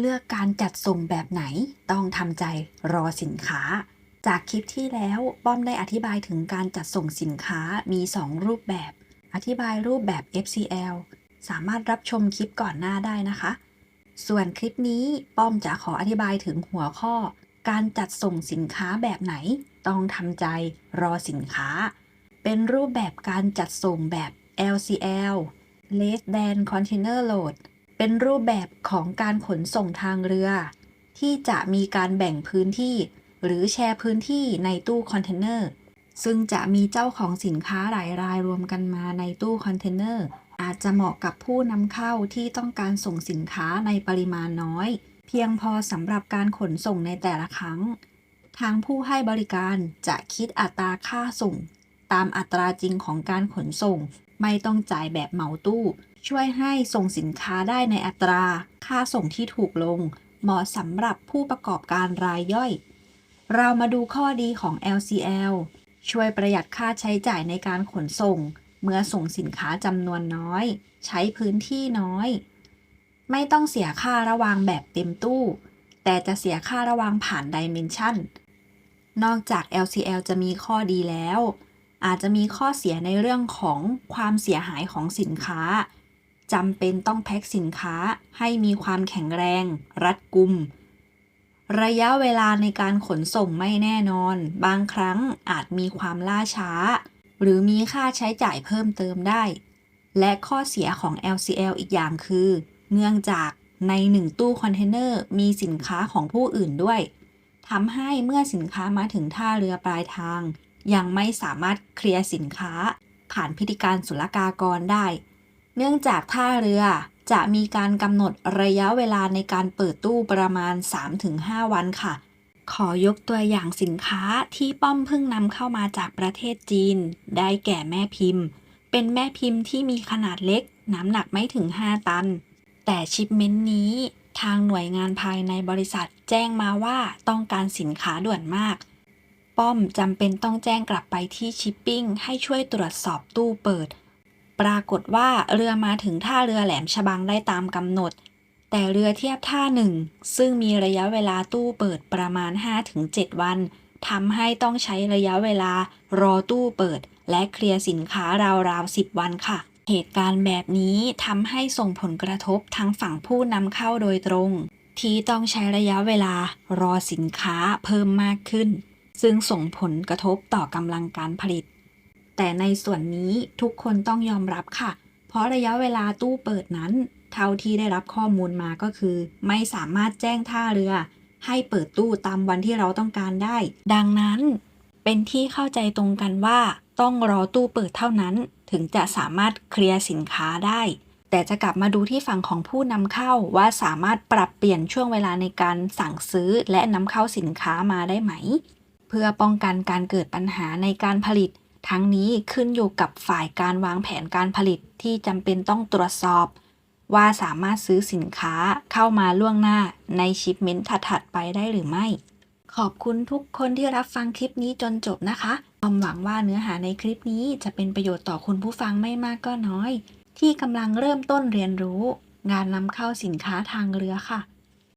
เลือกการจัดส่งแบบไหนต้องทำใจรอสินค้า จากคลิปที่แล้วป้อมได้อธิบายถึงการจัดส่งสินค้ามี 2 รูปแบบ อธิบายรูปแบบ FCL สามารถรับชมคลิปก่อนหน้าได้นะคะ ส่วนคลิปนี้ป้อมจะขออธิบายถึงหัวข้อ การจัดส่งสินค้าแบบไหน ต้องทำใจรอสินค้า เป็นรูปแบบการจัดส่งแบบ LCL Less than Container Load เป็นรูปแบบของการขนส่งทางเรือ ที่จะมีการแบ่งพื้นที่ หรือแชร์พื้นที่ในตู้คอนเทนเนอร์ ซึ่งจะมีเจ้าของสินค้าหลายรายรวมกันมาในตู้คอนเทนเนอร์ อาจจะเหมาะกับผู้นำเข้าที่ต้องการส่งสินค้าในปริมาณน้อย เพียงพอสำหรับการขนส่งในแต่ละครั้ง ทางผู้ให้บริการจะคิดอัตราค่าส่ง ตามอัตราจริงของการขนส่ง ไม่ต้องจ่ายแบบเหมาตู้ ช่วยให้ส่งสินค้าได้ในอัตรา ค่าส่งที่ถูกลง เหมาะสำหรับผู้ประกอบการรายย่อย เรามาดูข้อดีของ LCL ช่วยประหยัดค่าใช้จ่ายในการขนส่ง เมื่อส่งสินค้าจำนวนน้อย ใช้พื้นที่น้อย ไม่ต้องเสียค่าระวางแบบเต็มตู้ แต่จะเสียค่าระวางผ่านดิเมนชันนอกจาก LCL จะมีข้อดีแล้ว อาจจะมีข้อเสียในเรื่องของความเสียหายของสินค้า จำเป็นต้องแพ็คสินค้าให้มีความแข็งแรง รัดกุม ระยะเวลาในการขนส่งไม่แน่นอน บางครั้งอาจมีความล่าช้า หรือมีค่าใช้จ่ายเพิ่มเติมได้ และข้อเสียของ LCL อีกอย่างคือ เนื่องจากในหนึ่งตู้คอนเทนเนอร์มีสินค้าของผู้อื่นด้วยทำให้เมื่อสินค้ามาถึงท่าเรือปลายทาง ยังไม่สามารถเคลียร์สินค้า ผ่านพิธีการศุลกากรได้ เนื่องจากท่าเรือจะมีการกำหนดระยะเวลาในการเปิดตู้ประมาณ 3-5 วันค่ะ ขอยกตัวอย่างสินค้าที่ป้อมเพิ่งนำเข้ามาจากประเทศจีน ได้แก่แม่พิมพ์ เป็นแม่พิมพ์ที่มีขนาดเล็ก น้ำหนักไม่ถึง 5 ตัน แต่ชิปเมนต์นี้ ทางหน่วยงานภายในบริษัทแจ้งมาว่าต้องการสินค้าด่วนมาก ป้อมจำเป็นต้องแจ้งกลับไปที่ชิปปิ้งให้ช่วยตรวจสอบตู้เปิด ปรากฏว่าเรือมาถึงท่าเรือแหลมฉบังได้ตามกำหนด แต่เรือเทียบท่าหนึ่ง ซึ่งมีระยะเวลาตู้เปิดประมาณ 5-7 วันทำให้ต้องใช้ระยะเวลารอตู้เปิด และเคลียร์สินค้าราวๆ 10 วันค่ะ เหตุการณ์แบบนี้ทำให้ส่งผลกระทบทั้งฝั่งผู้นำเข้าโดยตรง ที่ต้องใช้ระยะเวลารอสินค้าเพิ่มมากขึ้น ซึ่งส่งผลกระทบต่อกำลังการผลิต แต่ในส่วนนี้ทุกคนต้องยอมรับค่ะ เพราะระยะเวลาตู้เปิดนั้น เท่าที่ได้รับข้อมูลมาก็คือ ไม่สามารถแจ้งท่าเรือ ให้เปิดตู้ตามวันที่เราต้องการได้ ดังนั้น เป็นที่เข้าใจตรงกันว่า ต้องรอตู้เปิดเท่านั้น ถึงจะสามารถเคลียร์สินค้าได้ แต่จะกลับมาดูที่ฝั่งของผู้นำเข้าว่าสามารถปรับเปลี่ยนช่วงเวลาในการสั่งซื้อและนำเข้าสินค้ามาได้ไหม เพื่อป้องกันการเกิดปัญหาในการผลิต ทั้งนี้ขึ้นอยู่กับฝ่ายการวางแผนการผลิตที่จำเป็นต้องตรวจสอบ ว่าสามารถซื้อสินค้าเข้ามาล่วงหน้าในชิปเมนต์ถัดๆไปได้หรือไม่ ขอบคุณทุกคนที่รับฟังคลิปนี้จนจบนะคะความหวังว่าเนื้อหาในคลิปนี้จะเป็นประโยชน์ต่อคุณผู้ฟังไม่มากก็น้อย ที่กำลังเริ่มต้นเรียนรู้ งานนำเข้าสินค้าทางเรือค่ะ